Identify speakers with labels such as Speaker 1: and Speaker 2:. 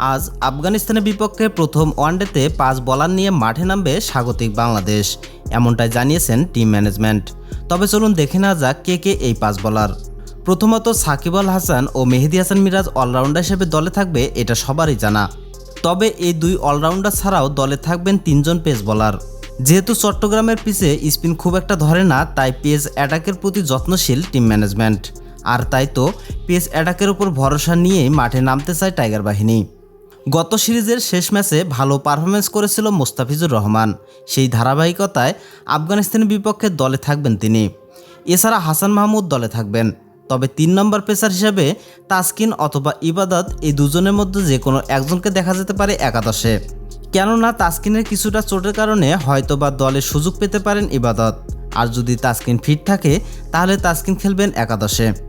Speaker 1: আজ আফগানিস্তানের বিপক্ষে প্রথম ওয়ানডেতে পাঁচ বলার নিয়ে মাঠে নামবে স্বাগতিক বাংলাদেশ, এমনটাই জানিয়েছেন টিম ম্যানেজমেন্ট। তবে চলুন দেখে নেওয়া যাক কে কে এই পাঁচ বলার। প্রথমত সাকিব আল হাসান ও মেহেদি হাসান মিরাজ অলরাউন্ডার হিসেবে দলে থাকবে এটা সবারই জানা। তবে এই দুই অলরাউন্ডার ছাড়াও দলে থাকবেন তিনজন পেস বলার। যেহেতু চট্টগ্রামের পিছে স্পিন খুব একটা ধরে না, তাই পেস অ্যাটাকের প্রতি যত্নশীল টিম ম্যানেজমেন্ট। আর তাই তো পেস অ্যাটাকের উপর ভরসা নিয়েই মাঠে নামতে চায় টাইগার বাহিনী। গত সিরিজের শেষ ম্যাচে ভালো পারফরমেন্স করেছিল মোস্তাফিজুর রহমান। সেই ধারাবাহিকতায় আফগানিস্তানের বিপক্ষে দলে থাকবেন তিনি। এছাড়া হাসান মাহমুদ দলে থাকবেন। তবে তিন নম্বর পেসার হিসেবে তাসকিন অথবা ইবাদত এই দুজনের মধ্যে যে কোনো একজনকে দেখা যেতে পারে একাদশে। কেননা তাসকিনের কিছুটা চোটের কারণে হয়তোবা দলে সুযোগ পেতে পারেন ইবাদত। আর যদি তাসকিন ফিট থাকে, তাহলে তাসকিন খেলবেন একাদশে।